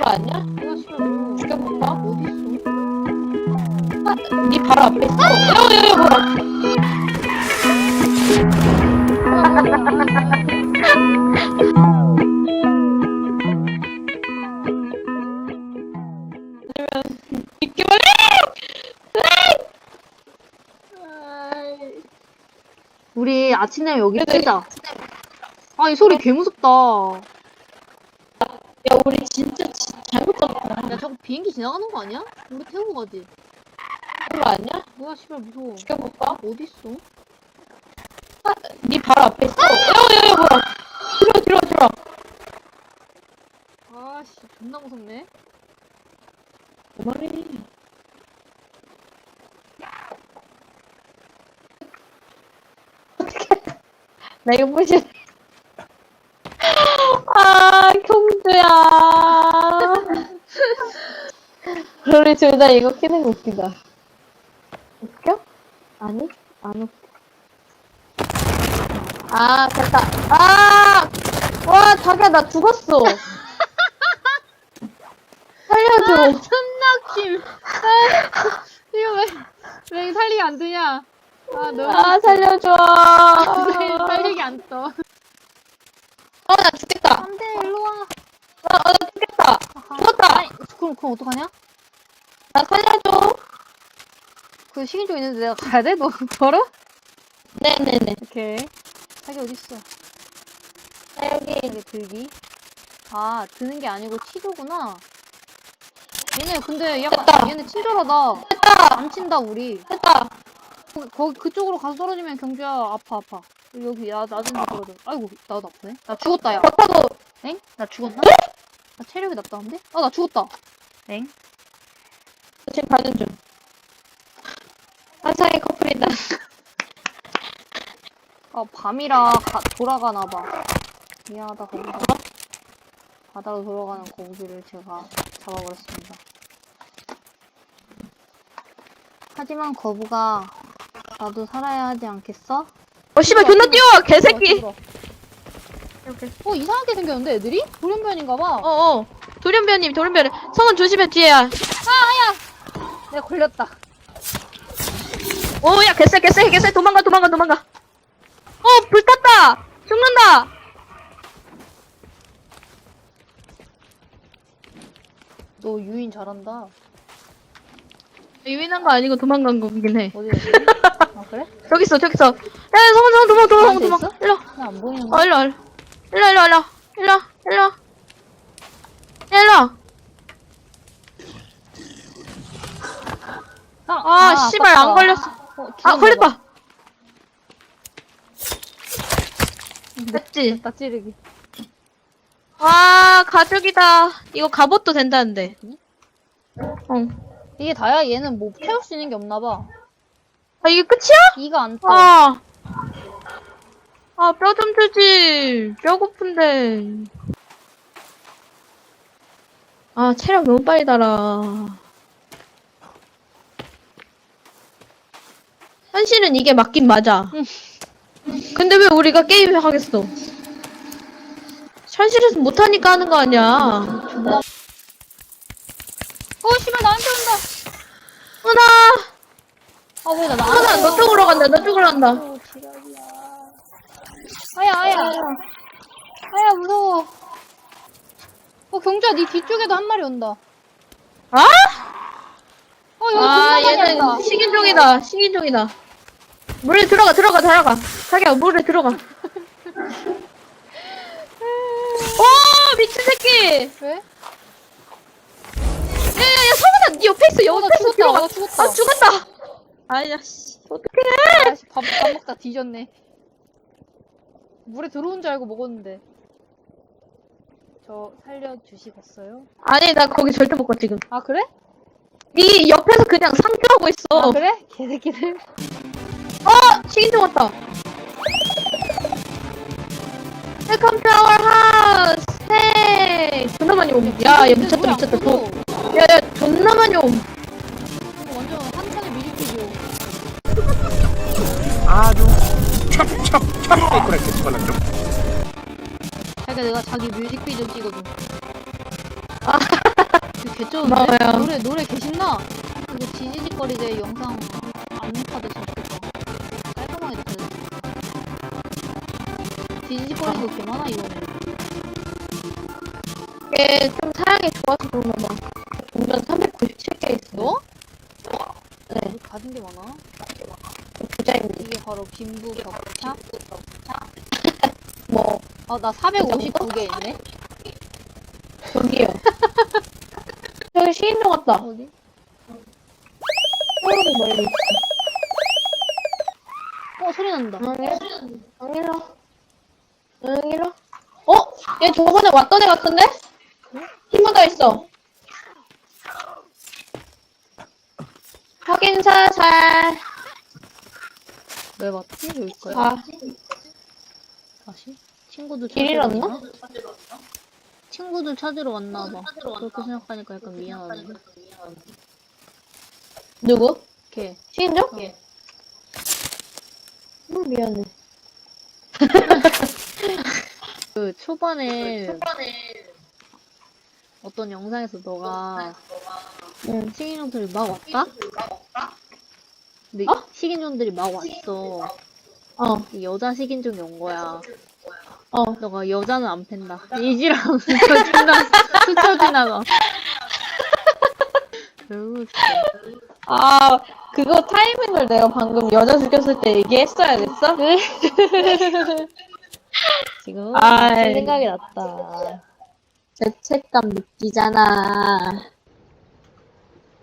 거 아니야? 죽여볼까? 어딨어? 네 바로 앞에 있어. 여기 여기 뭐야? 이렇게 말해! 우리 아침 되면 여기 그래. 뜨자. 아, 이 소리 개 무섭다. 야 우리 잘못 잡았다. 야, 저거 비행기 지나가는 거 아니야? 우리 태우고 가지. 그런 거 아니야? 뭐야, 씨발, 무서워. 죽여볼까? 어딨어? 네 바로 앞에 있어. 여기 뭐야? 들어 들어 들어. 아, 씨, 존나 무섭네. 그만해. 나 이거 보지. 아, 경주야. 우리 둘 다 이거 키는 거 웃기다. 웃겨? 아니, 안 웃겨. 아, 됐다. 아! 와, 자기야, 나 죽었어. 살려줘. 천낙심. 아, 이거 왜, 왜 살리기 안 되냐? 아, 너. 아, 살려줘. 살- 살리기 안 떠. 어, 나 죽겠다. 안 돼, 일로 와. 어, 어, 나 죽겠다. 죽었다. 아니, 그럼, 그럼 어떡하냐? 나 살려줘. 그 식인종 있는데 내가 가야 돼? 너 걸어? 네네네. 오케이. 자기 어딨어? 나 여기. 여기 들기. 아, 드는 게 아니고 치조구나. 얘네 근데 약간 됐다. 얘네 친절하다. 됐다. 안 친다 우리. 됐다. 거기, 거기 그쪽으로 가서 떨어지면 경주야 아파 아파. 여기 나 나좀 떨어져. 아이고 나도 아프네. 나 죽었다 야. 벽 타고. 엥? 나 죽었나? 나 체력이 낮다는데? 아 나 죽었다. 엥? 지금 가는 중. 화상의 커플이다. 아 밤이라 가, 돌아가나 봐. 미안하다 거북아. 바다로 돌아가는 거북이를 제가 잡아버렸습니다. 하지만 거북아, 나도 살아야 하지 않겠어? 어, 씨발, 존나 뛰어! 개새끼! 어, 어 이상하게 생겼는데 애들이? 돌연변인가봐. 어, 어. 돌연변님, 돌연변. 성은 조심해, 뒤에야. 내가 걸렸다. 오, 야, 개쎄, 개쎄, 개쎄. 도망가, 도망가, 도망가. 어, 불 탔다! 죽는다! 너 유인 잘한다. 유인한 거 아니고 도망간 거긴 해. 어디 어디? 아 그래? 저기 있어, 저기 있어. 야, 야, 성은, 성은, 도망가, 도망가, 나한테 도망가. 있어? 일로. 나안 보이는 어, 거. 일로, 일로. 일로, 일로, 일로. 일로, 일로. 야, 일로. 아, 씨발, 안 걸렸어. 어, 아, 걸렸다. 네. 됐지? 나 찌르기. 와, 가족이다. 이거 갑옷도 된다는데. 어. 이게 다야? 얘는 뭐 태울 수 있는 게 없나 봐. 아, 이게 끝이야? 이가 안 떠. 아. 아, 뼈 좀 주지. 뼈 고픈데. 아, 체력 너무 빨리 달아. 현실은 이게 맞긴 맞아. 근데 왜 우리가 게임을 하겠어? 현실에서 못하니까 하는 거 아니야. 어 씨발 나한테 온다. 은하! 아왜나 나한테 너 쪽으로 간다, 너 쪽으로 간다. 어, 지랄이야. 아야 아야. 아야 무서워. 어 경주야 네 뒤쪽에도 한 마리 온다. 아? 어 여기 아, 존나 많이 얘는. 식인종이다. 식인종이다. 물에 들어가, 들어가, 들어가. 자기야, 물에 들어가. 오, 미친 새끼! 왜? 야, 야, 야, 성은아, 네 옆에 있어, 어, 나 옆에 있어, 죽었다, 들어가. 나 죽었다. 아, 죽었다. 아니야, 씨. 어떡해. 아씨 밥, 밥 먹다 뒤졌네. 물에 들어온 줄 알고 먹었는데. 저 살려주시겠어요? 아니, 나 거기 절대 못 가, 지금. 아 그래? 네 옆에서 그냥 상주하고 있어. 아 그래? 개새끼들. 어! 왔다. 웰컴 투 아워 하우스. 헤이. 존나 많이 옴. 야, 얘 미쳤다, 미쳤다. 도, 야, 야, 존나 많이 옴. 완전 한 판에 미리 뛰죠. 아주 찹찹찹 데코레이트 스컬러죠. 자기가 내가 자기 뮤직비디오 찍어줘. 아, 개쩌는데? 고마워요. 노래, 노래 개 신나? 이거 지지직거리제 영상 안좋 지지직거리는 거개 많아, 이번에. 이게 좀 사양이 좋아서 그런가 봐. 동전 397개 있어. 너? 네, 왜 가진 게 많아? 부자입니다. 이게 바로 빈부 격차? 뭐, 아, 나 459개 있네? 저기요. 저기 시인종 같다. 어디? 어, 소리 난다. 응일러? 응일러? 응일러? 어? 얘 저번에 왔던 애 같은데? 힘 묻어 있어. 확인 살살. 왜 맞지? 여기까지. 아, 다시? 친구들 길 찾으러 잃었나? 왔나? 친구들 찾으러 왔나 봐. 그렇게 생각하니까 약간 미안하네. 누구? 걔. 시인종? 걔. 음, 미안해. 그 초반에 어떤 영상에서 너가 응. 식인종들이 막 왔다? 근데 어? 식인종들이 막 왔어. 어, 이 여자 식인종이 온 거야. 어. 너가 여자는 안 팬다. 이지랑 스쳐 지나, 스쳐 지나가. 너무 웃겨. 아, 그거 타이밍을 내가 방금 여자 죽였을 때 얘기했어야 됐어? 지금 아이. 생각이 났다. 죄책감 느끼잖아.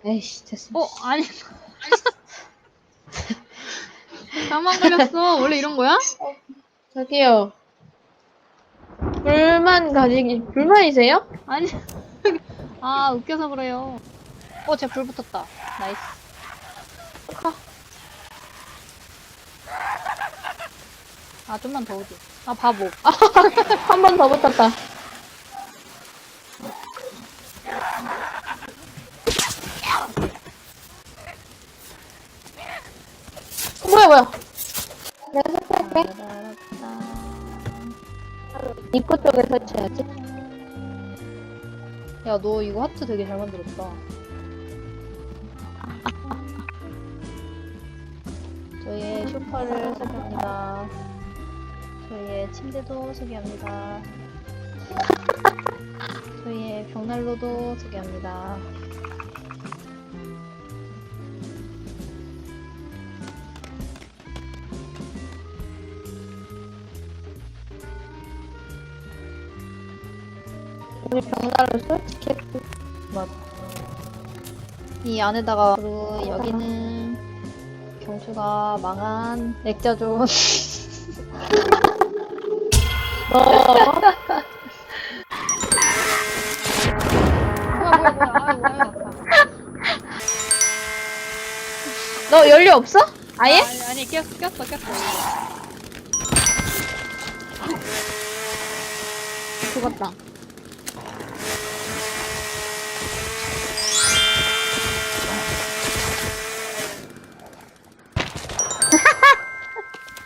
에이씨, 됐어. 어, 아니. 장만 그렸어. 원래 이런 거야? 저기요. 불만 가지기, 불만이세요? 아니. 아, 웃겨서 그래요. 어, 쟤 불 붙었다. 나이스. 아, 좀만 더 오지. 아, 바보. 한 번 더 붙었다. 어, 뭐야, 뭐야. 내가 설치할게. 입구 쪽에 설치해야지. 야, 너 이거 하트 되게 잘 만들었다. 저희의 쇼파를 소개합니다. 저희의 침대도 소개합니다. 저희의 벽난로도 소개합니다. 우리 병나를 설치했고. 맞. 이 안에다가 그리고 여기는 경주가 망한 액자존. 너, 너 연료 없어? 아예? 아니 아니 꼈어 꼈어 꼈어 죽었다.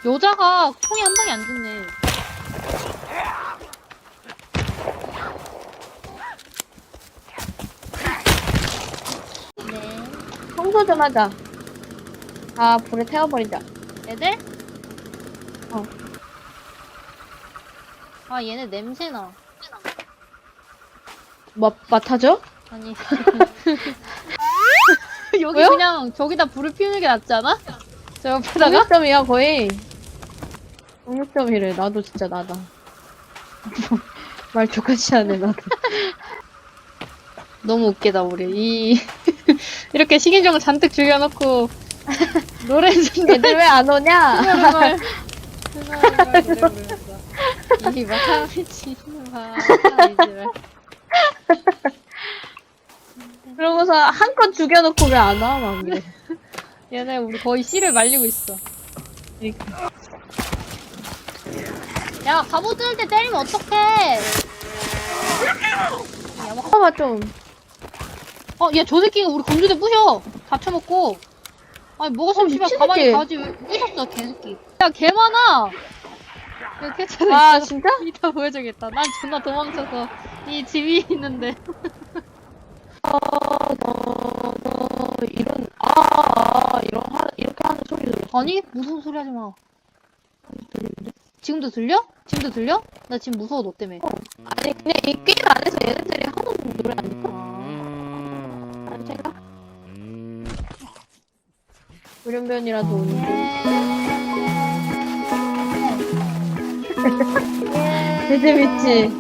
여자가 콩이 한 방에 안 죽네 네 청소 좀 하자. 아, 불에 태워버리자. 애들? 어. 아 얘네 냄새나 뭐, 맡아줘? 아니 여기 왜요? 그냥 저기다 불을 피우는 게 낫지 않아? 저 옆에다가? 정육점이야, 거의. 정육점이래. 나도 진짜 나다. 말 똑같이 하네, 나도. 너무 웃기다 우리 이 이렇게 식인종을 잔뜩 죽여놓고 노래 준다 애들 왜 안 오냐? 이마 미치마 이제 그러고서 한껏 죽여놓고 왜 안 와? 막 이래. 얘네 우리 거의 씨를 말리고 있어 야 갑옷 뜰때 때리면 어떡해 봐봐, 좀. 어, 야, 저 새끼가 우리 건조대 부셔! 다쳐먹고. 아니, 뭐가 어. 미친 가만히 새끼. 가지. 왜 부셨어, 개새끼. 야, 개 많아! 야, 괜찮아. 아, 이따- 진짜? 이따 보여주겠다. 난 존나 도망쳐서 이 집이 있는데. 너, 이런, 아, 아, 이런, 하, 이렇게 하는 소리 들었어. 아니 무서운 소리 하지 마. 지금도 들려? 지금도 들려? 나 지금 무서워 너 때문에. 아니, 그냥 이 게임 안에서 얘네들이 하는 노래 아닐까? 아니, 제가? 불연변이라도 오는데. 개 재밌지?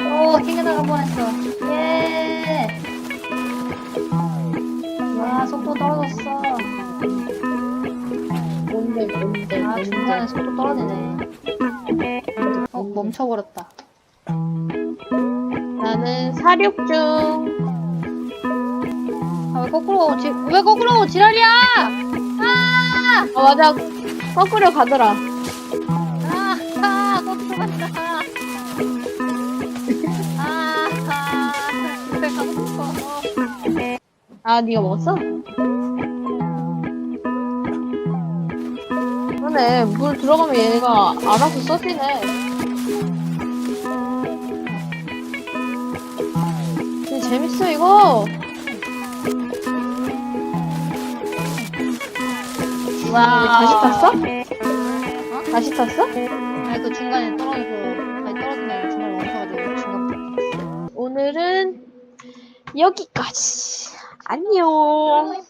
오 튕겨나가 뻔했어. 예. 와 속도 떨어졌어. 뭔데, 뭔데, 아 중간에 뭔데. 속도 떨어지네. 어 멈춰버렸다. 나는 사륙 중. 아, 왜 거꾸로 지, 왜 거꾸로 지랄이야? 아! 아, 맞아. 거꾸로 가더라. 아, 아, 거꾸로 간다. 아, 아, 왜 가고 아, 네가 먹었어? 그러네. 물 들어가면 얘가 알아서 써지네. 근데 재밌어, 이거. 다시 탔어? 다시 탔어? 아니, 그 중간에 떨어져서, 아니, 떨어진 게 아니라 중간에 멈춰가지고 중간. 오늘은 여기까지. 안녕.